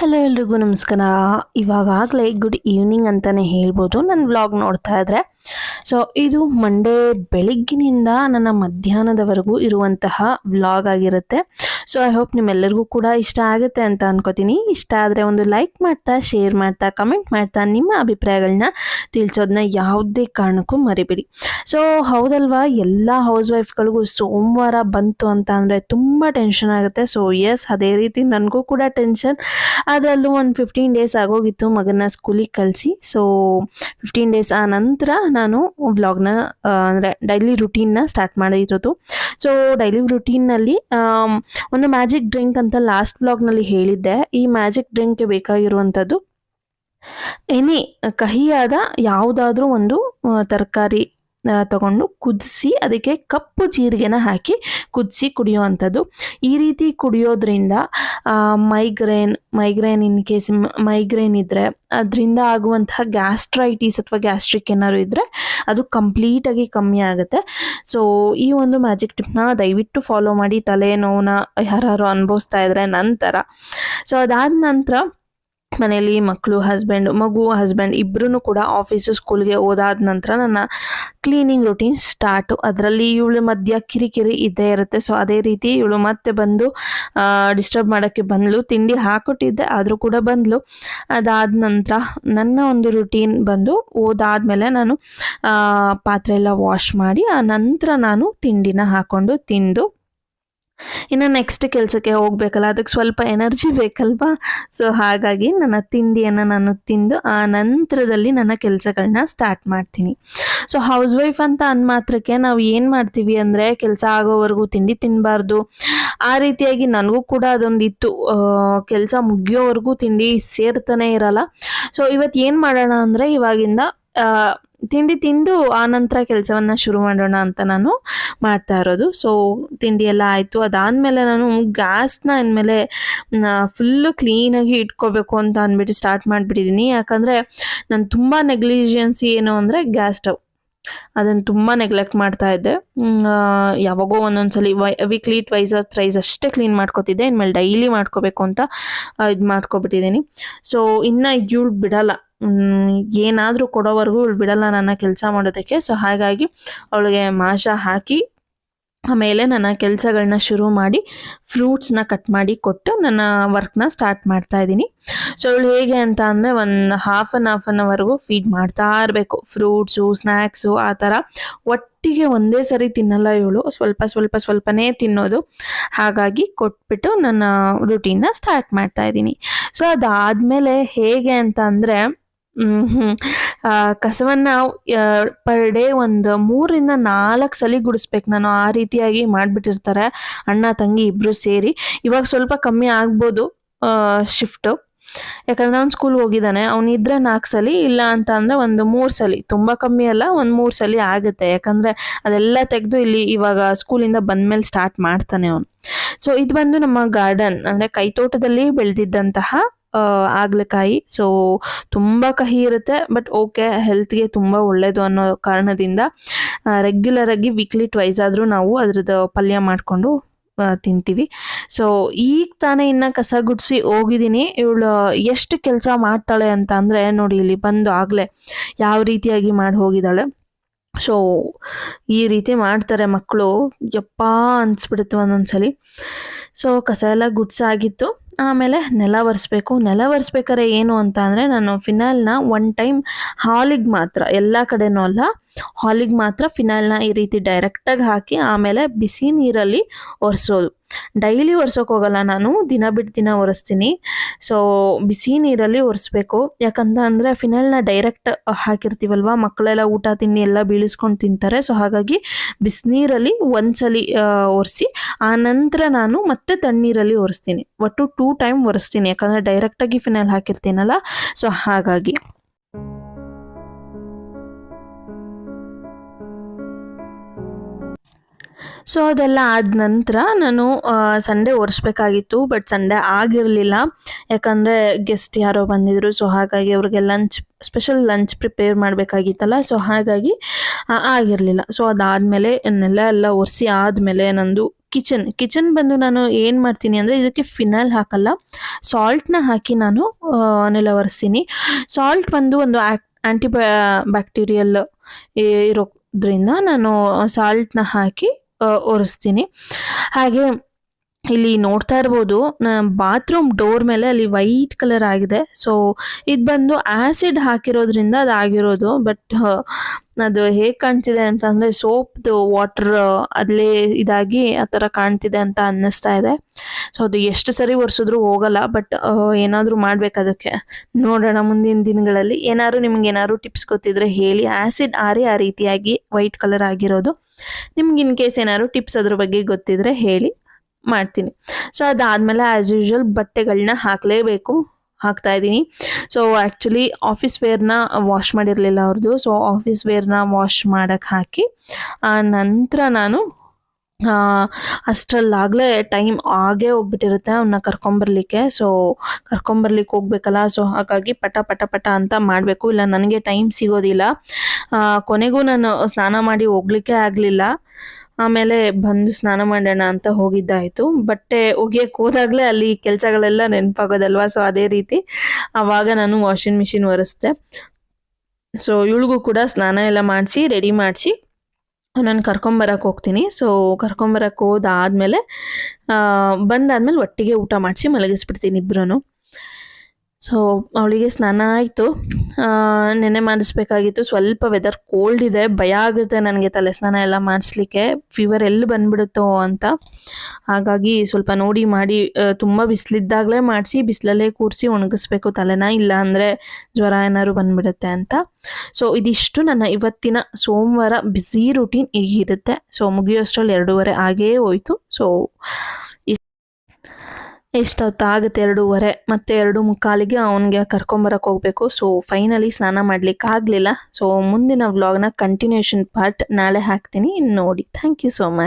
Hello ಎಲ್ರಿಗೂ ನಮಸ್ಕಾರ. ಇವಾಗಲೇ ಗುಡ್ ಈವ್ನಿಂಗ್ ಅಂತಲೇ ಹೇಳ್ಬೋದು. ನನ್ನ ವ್ಲಾಗ್ ನೋಡ್ತಾ ಇದ್ರೆ. ಸೊ ಇದು ಮಂಡೇ ಬೆಳಗ್ಗಿನಿಂದ ನನ್ನ ಮಧ್ಯಾಹ್ನದವರೆಗೂ ಇರುವಂತಹ ವ್ಲಾಗ್ ಆಗಿರುತ್ತೆ. ಸೊ ಐ ಹೋಪ್ ನಿಮ್ಮೆಲ್ಲರಿಗೂ ಕೂಡ ಇಷ್ಟ ಆಗುತ್ತೆ ಅಂತ ಅನ್ಕೋತೀನಿ. ಇಷ್ಟ ಆದರೆ ಒಂದು ಲೈಕ್ ಮಾಡ್ತಾ ಶೇರ್ ಮಾಡ್ತಾ ಕಮೆಂಟ್ ಮಾಡ್ತಾ ನಿಮ್ಮ ಅಭಿಪ್ರಾಯಗಳನ್ನ ತಿಳಿಸೋದನ್ನ ಯಾವುದೇ ಕಾರಣಕ್ಕೂ ಮರಿಬೇಡಿ. ಸೊ ಹೌದಲ್ವಾ? ಎಲ್ಲ ಹೌಸ್ ವೈಫ್ಗಳಿಗೂ ಸೋಮವಾರ ಬಂತು ಅಂತ ಅಂದರೆ ತುಂಬ ಟೆನ್ಷನ್ ಆಗುತ್ತೆ. ಸೊ ಎಸ್ ಅದೇ ರೀತಿ ನನಗೂ ಕೂಡ ಟೆನ್ಷನ್ ಅದರಲ್ಲೂ ಒಂದು ಫಿಫ್ಟೀನ್ ಡೇಸ್ ಆಗೋಗಿತ್ತು ಮಗನ ಸ್ಕೂಲಿಗೆ ಕಳಿಸಿ. ಸೊ ಫಿಫ್ಟೀನ್ ಡೇಸ್ ಆ ನಂತರ ನಾನು ಬ್ಲಾಗ್ನ ಅಂದರೆ ಡೈಲಿ ರುಟೀನ್ನ ಸ್ಟಾರ್ಟ್ ಮಾಡಿರೋದು. ಸೊ ಡೈಲಿ ರುಟೀನ್ನಲ್ಲಿ ಒಂದು ಮ್ಯಾಜಿಕ್ ಡ್ರಿಂಕ್ ಅಂತ ಲಾಸ್ಟ್ ಬ್ಲಾಗ್ನಲ್ಲಿ ಹೇಳಿದ್ದೆ. ಈ ಮ್ಯಾಜಿಕ್ ಡ್ರಿಂಕ್ಗೆ ಬೇಕಾಗಿರುವಂಥದ್ದು ಎನಿ ಕಹಿಯಾದ ಯಾವುದಾದ್ರೂ ಒಂದು ತರಕಾರಿ ತಗೊಂಡು ಕುದಿಸಿ ಅದಕ್ಕೆ ಕಪ್ಪು ಜೀರಿಗೆನ ಹಾಕಿ ಕುದಿಸಿ ಕುಡಿಯುವಂಥದ್ದು. ಈ ರೀತಿ ಕುಡಿಯೋದ್ರಿಂದ migraine migraine in case migraine ಇದ್ದರೆ ಅದರಿಂದ ಆಗುವಂತಹ ಗ್ಯಾಸ್ಟ್ರೈಟಿಸ್ ಅಥವಾ ಗ್ಯಾಸ್ಟ್ರಿಕ್ ಏನಾದ್ರು ಇದ್ದರೆ ಅದು ಕಂಪ್ಲೀಟಾಗಿ ಕಮ್ಮಿ ಆಗುತ್ತೆ. ಸೊ ಈ ಒಂದು ಮ್ಯಾಜಿಕ್ ಟಿಪ್ನ ದಯವಿಟ್ಟು ಫಾಲೋ ಮಾಡಿ ತಲೆನೋವನ್ನ ಯಾರು ಅನುಭವಿಸ್ತಾ ಇದ್ದರೆ ನಂತರ. ಸೊ ಅದಾದ ನಂತರ ಮನೆಯಲ್ಲಿ ಮಕ್ಕಳು ಹಸ್ಬೆಂಡ್ ಮಗು ಹಸ್ಬೆಂಡ್ ಇಬ್ಬರೂ ಕೂಡ ಆಫೀಸು ಸ್ಕೂಲ್ಗೆ ಓದಾದ ನಂತರ ನನ್ನ ಕ್ಲೀನಿಂಗ್ ರುಟೀನ್ ಸ್ಟಾರ್ಟು ಅದರಲ್ಲಿ ಇವಳು ಮಧ್ಯ ಕಿರಿಕಿರಿ ಇದ್ದೇ ಇರುತ್ತೆ. ಸೊ ಅದೇ ರೀತಿ ಇವಳು ಮತ್ತೆ ಬಂದು ಡಿಸ್ಟರ್ಬ್ ಮಾಡೋಕ್ಕೆ ಬಂದಳು ತಿಂಡಿ ಹಾಕೊಟ್ಟಿದ್ದೆ, ಆದರೂ ಕೂಡ ಬಂದಳು ಅದಾದ ನಂತರ ನನ್ನ ಒಂದು ರುಟೀನ್ ಬಂದು ಓದಾದ್ಮೇಲೆ ನಾನು ಪಾತ್ರೆ ಎಲ್ಲ ವಾಶ್ ಮಾಡಿ, ಆ ನಂತರ ನಾನು ತಿಂಡಿನ ಹಾಕ್ಕೊಂಡು ತಿಂದು ಇನ್ನು ನೆಕ್ಸ್ಟ್ ಕೆಲಸಕ್ಕೆ ಹೋಗ್ಬೇಕಲ್ಲ, ಅದಕ್ಕೆ ಸ್ವಲ್ಪ ಎನರ್ಜಿ ಬೇಕಲ್ವಾ? ಸೊ ಹಾಗಾಗಿ ನನ್ನ ತಿಂಡಿಯನ್ನು ನಾನು ತಿಂದು ಆ ನಂತರದಲ್ಲಿ ನನ್ನ ಕೆಲಸಗಳನ್ನ ಸ್ಟಾರ್ಟ್ ಮಾಡ್ತೀನಿ. ಸೊ ಹೌಸ್ ವೈಫ್ ಅಂತ ಅಂದ ಮಾತ್ರಕ್ಕೆ ನಾವು ಏನು ಮಾಡ್ತೀವಿ ಅಂದರೆ ಕೆಲಸ ಆಗೋವರೆಗೂ ತಿಂಡಿ ತಿನ್ನಬಾರ್ದು ಆ ರೀತಿಯಾಗಿ ನನಗೂ ಕೂಡ ಅದೊಂದಿತ್ತು. ಕೆಲಸ ಮುಗಿಯೋವರೆಗೂ ತಿಂಡಿ ಸೇರ್ತಾನೆ ಇರಲ್ಲ. ಸೊ ಇವತ್ತು ಏನು ಮಾಡೋಣ ಅಂದರೆ ಇವಾಗಿಂದ ತಿಂಡಿ ತಿಂದು ಆ ನಂತರ ಕೆಲಸವನ್ನು ಶುರು ಮಾಡೋಣ ಅಂತ ನಾನು ಮಾಡ್ತಾ ಇರೋದು. ಸೊ ತಿಂಡಿ ಎಲ್ಲ ಆಯಿತು. ಅದಾದಮೇಲೆ ನಾನು ಗ್ಯಾಸ್ನ ಇನ್ಮೇಲೆ ಫುಲ್ಲು ಕ್ಲೀನಾಗಿ ಇಟ್ಕೋಬೇಕು ಅಂತ ಅಂದ್ಬಿಟ್ಟು ಸ್ಟಾರ್ಟ್ ಮಾಡಿಬಿಟ್ಟಿದ್ದೀನಿ ಯಾಕಂದರೆ ನಾನು ತುಂಬ ನೆಗ್ಲಿಜೆನ್ಸಿ ಏನು ಅಂದರೆ ಗ್ಯಾಸ್ ಸ್ಟವ್ ಅದನ್ನು ತುಂಬ ನೆಗ್ಲೆಕ್ಟ್ ಮಾಡ್ತಾ ಇದ್ದೆ. ಯಾವಾಗೋ ಒಂದೊಂದ್ಸಲಿ ವೈ ವೀಕ್ಲಿ ಟ್ವೈಸ್ ಥ್ರೈಸ್ ಅಷ್ಟೇ ಕ್ಲೀನ್ ಮಾಡ್ಕೋತಿದ್ದೆ. ಇನ್ಮೇಲೆ ಡೈಲಿ ಮಾಡ್ಕೋಬೇಕು ಅಂತ ಇದು ಮಾಡ್ಕೊಬಿಟ್ಟಿದ್ದೀನಿ ಸೊ ಇನ್ನು ಇವಳು ಬಿಡಲ್ಲ. ಏನಾದರೂ ಕೊಡೋವರೆಗೂ ಇವಳು ಬಿಡಲ್ಲ ನನ್ನ ಕೆಲಸ ಮಾಡೋದಕ್ಕೆ. ಸೊ ಹಾಗಾಗಿ ಅವಳಿಗೆ ಮಾಷ ಹಾಕಿ ಆಮೇಲೆ ನನ್ನ ಕೆಲಸಗಳನ್ನ ಶುರು ಮಾಡಿ ಫ್ರೂಟ್ಸ್ನ ಕಟ್ ಮಾಡಿ ಕೊಟ್ಟು ನನ್ನ ವರ್ಕ್ನ ಸ್ಟಾರ್ಟ್ ಮಾಡ್ತಾ ಇದ್ದೀನಿ. ಸೊ ಅವಳು ಹೇಗೆ ಅಂತ ಅಂದರೆ ಒಂದು ಹಾಫ್ ಆನ್ ಹಾಫ್ ಆನ್ ಅವರ್ಗೂ ಫೀಡ್ ಮಾಡ್ತಾ ಇರಬೇಕು. ಫ್ರೂಟ್ಸು ಸ್ನ್ಯಾಕ್ಸು ಆ ಥರ ಒಟ್ಟಿಗೆ ಒಂದೇ ಸರಿ ತಿನ್ನಲ್ಲ ಇವಳು. ಸ್ವಲ್ಪ ಸ್ವಲ್ಪ, ಸ್ವಲ್ಪನೇ ತಿನ್ನೋದು. ಹಾಗಾಗಿ ಕೊಟ್ಬಿಟ್ಟು ನನ್ನ ರುಟೀನ್ನ ಸ್ಟಾರ್ಟ್ ಮಾಡ್ತಾ ಇದ್ದೀನಿ. ಸೊ ಅದಾದಮೇಲೆ ಹೇಗೆ ಅಂತ ಅಂದರೆ ಕಸವನ್ನು ಪರ್ ಡೇ ಒಂದು ಮೂರಿಂದ ನಾಲ್ಕು ಸಲ ಗುಡಿಸ್ಬೇಕು. ನಾನು ಆ ರೀತಿಯಾಗಿ ಮಾಡಿಬಿಟ್ಟಿರ್ತಾರೆ. ಅಣ್ಣ, ತಂಗಿ ಇಬ್ಬರು ಸೇರಿ. ಇವಾಗ ಸ್ವಲ್ಪ ಕಮ್ಮಿ ಆಗ್ಬೋದು ಶಿಫ್ಟು ಯಾಕಂದ್ರೆ ಅವ್ನು ಸ್ಕೂಲ್ಗೆ ಹೋಗಿದ್ದಾನೆ. ಅವನಿದ್ರೆ ನಾಲ್ಕು ಸಲ, ಇಲ್ಲ ಅಂತ ಅಂದರೆ ಒಂದು ಮೂರು ಸಲ. ತುಂಬ ಕಮ್ಮಿ ಅಲ್ಲ, ಒಂದು ಮೂರು ಸಲ ಆಗುತ್ತೆ. ಯಾಕಂದರೆ ಅದೆಲ್ಲ ತೆಗೆದು ಇಲ್ಲಿ ಇವಾಗ ಸ್ಕೂಲಿಂದ ಬಂದಮೇಲೆ ಸ್ಟಾರ್ಟ್ ಮಾಡ್ತಾನೆ ಅವನು. ಸೊ ಇದು ಬಂದು ನಮ್ಮ ಗಾರ್ಡನ್ ಅಂದರೆ ಕೈತೋಟದಲ್ಲಿ ಬೆಳೆದಿದ್ದಂತಹ ಆಗ್ಲಕಾಯಿ. ಸೊ ತುಂಬ ಕಹಿ ಇರುತ್ತೆ ಬಟ್ ಓಕೆ ಹೆಲ್ತ್ಗೆ ತುಂಬ ಒಳ್ಳೆಯದು ಅನ್ನೋ ಕಾರಣದಿಂದ ರೆಗ್ಯುಲರ್ ಆಗಿ ವೀಕ್ಲಿ ಟ್ವೈಸ್ ಆದರೂ ನಾವು ಅದ್ರದ್ದು ಪಲ್ಯ ಮಾಡಿಕೊಂಡು ತಿಂತೀವಿ. ಸೊ ಈಗ ತಾನೇ ಇನ್ನು ಕಸ ಗುಡಿಸಿ ಹೋಗಿದ್ದೀನಿ ಇವಳು ಎಷ್ಟು ಕೆಲಸ ಮಾಡ್ತಾಳೆ ಅಂತ ಅಂದರೆ, ನೋಡಿ ಇಲ್ಲಿ ಬಂದು ಆಗಲೇ ಯಾವ ರೀತಿಯಾಗಿ ಮಾಡಿ ಹೋಗಿದ್ದಾಳೆ. ಸೊ ಈ ರೀತಿ ಮಾಡ್ತಾರೆ ಮಕ್ಕಳು ಯಪ್ಪ ಅನ್ಸ್ಬಿಡುತ್ತೆ ಒಂದೊಂದ್ಸಲಿ. ಸೊ ಕಸ ಎಲ್ಲ ಗುಡ್ಸಾಗಿತ್ತು. ಆಮೇಲೆ ನೆಲ ಒರೆಸ್ಬೇಕು. ನೆಲ ಒರೆಸ್ಬೇಕಾದ್ರೆ ಏನು ಅಂತ ಅಂದರೆ ನಾನು ಫಿನಾಲ್ನ ಒನ್ ಟೈಮ್ ಹಾಲಿಗೆ ಮಾತ್ರ, ಎಲ್ಲ ಕಡೆಯೂ ಅಲ್ಲ. ಹಾಲಿಗೆ ಮಾತ್ರ ಫಿನೈಲ್ನ ಈ ರೀತಿ ಡೈರೆಕ್ಟಾಗಿ ಹಾಕಿ ಆಮೇಲೆ ಬಿಸಿ ನೀರಲ್ಲಿ ಒರೆಸೋದು. ಡೈಲಿ ಒರೆಸೋಕೆ ಹೋಗಲ್ಲ ನಾನು, ದಿನ ಬಿಟ್ಟು ದಿನ ಒರೆಸ್ತೀನಿ. ಸೊ ಬಿಸಿ ನೀರಲ್ಲಿ ಒರೆಸ್ಬೇಕು. ಯಾಕಂತ ಅಂದರೆ ಫಿನಾಲ್ನ ಡೈರೆಕ್ಟ್ ಹಾಕಿರ್ತೀವಲ್ವ, ಮಕ್ಕಳೆಲ್ಲ ಊಟ ತಿಂಡಿ ಎಲ್ಲ ಬೀಳಿಸ್ಕೊಂಡು ತಿಂತಾರೆ. ಸೊ ಹಾಗಾಗಿ ಬಿಸಿನೀರಲ್ಲಿ ಒಂದ್ಸಲಿ ಒರೆಸಿ, ಆ ನಂತರ ನಾನು ಮತ್ತೆ ತಣ್ಣೀರಲ್ಲಿ ಒರೆಸ್ತೀನಿ. ಒಟ್ಟು ಟೂ ಟೈಮ್ ಒರೆಸ್ತೀನಿ. ಯಾಕಂದರೆ ಡೈರೆಕ್ಟಾಗಿ ಫಿನೈಲ್ ಹಾಕಿರ್ತೀನಲ್ಲ, ಸೊ ಹಾಗಾಗಿ. ಸೊ ಅದೆಲ್ಲ ಆದ ನಂತರ ನಾನು ಸಂಡೇ ಒರೆಸ್ಬೇಕಾಗಿತ್ತು ಬಟ್ ಸಂಡೇ ಆಗಿರಲಿಲ್ಲ. ಯಾಕಂದರೆ ಗೆಸ್ಟ್ ಯಾರೋ ಬಂದಿದ್ದರು ಸೊ ಹಾಗಾಗಿ ಅವ್ರಿಗೆ ಲಂಚ್ ಸ್ಪೆಷಲ್ ಲಂಚ್ ಪ್ರಿಪೇರ್ ಮಾಡಬೇಕಾಗಿತ್ತಲ್ಲ ಸೊ ಹಾಗಾಗಿ ಆಗಿರಲಿಲ್ಲ. ಸೊ ಅದಾದಮೇಲೆ ಇನ್ನೆಲ್ಲ ಎಲ್ಲ ಒರೆಸಿ ಆದಮೇಲೆ ನಂದು ಕಿಚನ್ ಕಿಚನ್ ಬಂದು ನಾನು ಏನು ಮಾಡ್ತೀನಿ ಅಂದರೆ ಇದಕ್ಕೆ ಫಿನಲ್ ಹಾಕಲ್ಲ. ಸಾಲ್ಟ್ನ ಹಾಕಿ ನಾನು ಅನ್ನೆಲ್ಲ ನೆಲ ಒರೆಸ್ತೀನಿ. ಸಾಲ್ಟ್ ಬಂದು ಒಂದು ಆ್ಯಂಟಿ ಬ್ಯಾಕ್ಟೀರಿಯಲ್ ಇರೋದ್ರಿಂದ ನಾನು ಸಾಲ್ಟ್ನ ಹಾಕಿ ಒರೆಸ್ತೀನಿ. ಹಾಗೆ ಇಲ್ಲಿ ನೋಡ್ತಾ ಇರ್ಬೋದು ಬಾತ್ರೂಮ್ ಡೋರ್ ಮೇಲೆ ಅಲ್ಲಿ ವೈಟ್ ಕಲರ್ ಆಗಿದೆ. ಸೊ ಇದು ಬಂದು ಆ್ಯಸಿಡ್ ಹಾಕಿರೋದ್ರಿಂದ ಅದು ಆಗಿರೋದು. ಬಟ್ ಅದು ಹೇಗೆ ಕಾಣ್ತಿದೆ ಅಂತ ಅಂದರೆ ಸೋಪ್ದು ವಾಟರ್ ಅಲ್ಲೇ ಇದಾಗಿ ಆ ಥರ ಕಾಣ್ತಿದೆ ಅಂತ ಅನ್ನಿಸ್ತಾ ಇದೆ. ಸೊ ಅದು ಎಷ್ಟು ಸರಿ ಒರೆಸಿದ್ರು ಹೋಗಲ್ಲ. ಬಟ್ ಏನಾದರೂ ಮಾಡಬೇಕು ಅದಕ್ಕೆ. ನೋಡೋಣ ಮುಂದಿನ ದಿನಗಳಲ್ಲಿ. ಏನಾದ್ರು ನಿಮ್ಗೆ ಏನಾದ್ರು ಟಿಪ್ಸ್ ಗೊತ್ತಿದ್ರೆ ಹೇಳಿ. ಆ್ಯಸಿಡ್ ಆರಿ ಆ ರೀತಿಯಾಗಿ ವೈಟ್ ಕಲರ್ ಆಗಿರೋದು. ನಿಮ್ಗೆ ಇನ್ ಕೇಸ್ ಏನಾದ್ರು ಟಿಪ್ಸ್ ಅದ್ರ ಬಗ್ಗೆ ಗೊತ್ತಿದ್ರೆ ಹೇಳಿ ಮಾಡ್ತೀನಿ. ಸೊ ಅದಾದಮೇಲೆ ಆ್ಯಸ್ ಯೂಶ್ವಲ್ ಬಟ್ಟೆಗಳನ್ನ ಹಾಕಲೇಬೇಕು. ಹಾಕ್ತಾ ಇದ್ದೀನಿ. ಸೊ ಆ್ಯಕ್ಚುಲಿ ಆಫೀಸ್ ವೇರ್ನ ವಾಶ್ ಮಾಡಿರಲಿಲ್ಲ ಅವ್ರದ್ದು ಸೊ ಆಫೀಸ್ ವೇರ್ನ ವಾಶ್ ಮಾಡೋಕ್ಕೆ ಹಾಕಿ, ಆ ನಂತರ ನಾನು ಅಷ್ಟರಲ್ಲಾಗಲೇ ಟೈಮ್ ಆಗೇ ಹೋಗ್ಬಿಟ್ಟಿರುತ್ತೆ ಅವನ್ನ ಕರ್ಕೊಂಬರ್ಲಿಕ್ಕೆ. ಸೊ ಕರ್ಕೊಂಬರ್ಲಿಕ್ಕೆ ಹೋಗ್ಬೇಕಲ್ಲ ಸೊ ಹಾಗಾಗಿ ಪಟ ಪಟ ಪಟ ಅಂತ ಮಾಡಬೇಕು. ಇಲ್ಲ, ನನಗೆ ಟೈಮ್ ಸಿಗೋದಿಲ್ಲ. ಕೊನೆಗೂ ನಾನು ಸ್ನಾನ ಮಾಡಿ ಹೋಗ್ಲಿಕ್ಕೆ ಆಗಲಿಲ್ಲ. ಆಮೇಲೆ ಬಂದು ಸ್ನಾನ ಮಾಡೋಣ ಅಂತ ಹೋಗಿದ್ದಾಯಿತು. ಬಟ್ಟೆ ಒಗೆಯಕ್ಕೆ ಹೋದಾಗಲೇ ಅಲ್ಲಿ ಕೆಲಸಗಳೆಲ್ಲ ನೆನಪಾಗೋದಲ್ವಾ? ಸೊ ಅದೇ ರೀತಿ ಆವಾಗ ನಾನು ವಾಷಿಂಗ್ ಮಿಷಿನ್ ಒರೆಸ್ದೆ. ಸೊ ಇವಳಿಗೂ ಕೂಡ ಸ್ನಾನ ಎಲ್ಲ ಮಾಡಿಸಿ ರೆಡಿ ಮಾಡಿಸಿ ನಾನು ಕರ್ಕೊಂಬರಕ್ಕೆ ಹೋಗ್ತೀನಿ. ಸೊ ಕರ್ಕೊಂಬರಕ್ಕೆ ಹೋದಾದ್ಮೇಲೆ ಬಂದಾದ್ಮೇಲೆ ಒಟ್ಟಿಗೆ ಊಟ ಮಾಡಿಸಿ ಮಲಗಿಸ್ಬಿಡ್ತೀನಿ ಇಬ್ಬರೂ ಸೊ ಅವಳಿಗೆ ಸ್ನಾನ ಆಯಿತು. ನೆನೆ ಮಾಡಿಸ್ಬೇಕಾಗಿತ್ತು. ಸ್ವಲ್ಪ ವೆದರ್ ಕೋಲ್ಡ್ ಇದೆ. ಭಯ ಆಗುತ್ತೆ ನನಗೆ ತಲೆ ಸ್ನಾನ ಎಲ್ಲ ಮಾಡಿಸ್ಲಿಕ್ಕೆ. ಫೀವರ್ ಎಲ್ಲಿ ಬಂದ್ಬಿಡುತ್ತೋ ಅಂತ. ಹಾಗಾಗಿ ಸ್ವಲ್ಪ ನೋಡಿ ಮಾಡಿ ತುಂಬ ಬಿಸಿಲಿದ್ದಾಗಲೇ ಮಾಡಿಸಿ, ಬಿಸಿಲಲ್ಲೇ ಕೂರಿಸಿ ಒಣಗಿಸ್ಬೇಕು. ತಲೆನ ಇಲ್ಲ ಅಂದರೆ ಜ್ವರ ಏನಾದ್ರು ಬಂದ್ಬಿಡುತ್ತೆ ಅಂತ. ಸೊ ಇದಿಷ್ಟು ನನ್ನ ಇವತ್ತಿನ ಸೋಮವಾರ ಬ್ಯುಸಿ ರೂಟೀನ್ ಹೀಗಿರುತ್ತೆ. ಸೊ ಮುಗಿಯೋಷ್ಟರಲ್ಲಿ ಎರಡೂವರೆ ಆಗೇ ಹೋಯಿತು. ಸೊ ಎಷ್ಟೊತ್ತಾಗುತ್ತೆ? ಎರಡೂವರೆ, ಮತ್ತು ಎರಡು ಮುಕ್ಕಾಲಿಗೆ ಅವನಿಗೆ ಕರ್ಕೊಂಬರಕ್ಕೆ ಹೋಗಬೇಕು. ಸೊ ಫೈನಲಿ ಸ್ನಾನ ಮಾಡ್ಲಿಕ್ಕೆ ಆಗಲಿಲ್ಲ. ಸೊ ಮುಂದಿನ ವ್ಲಾಗ್ನ ಕಂಟಿನ್ಯೂಷನ್ ಪಾರ್ಟ್ ನಾಳೆ ಹಾಕ್ತೀನಿ. ನೋಡಿ ಥ್ಯಾಂಕ್ ಯು ಸೋ ಮಚ್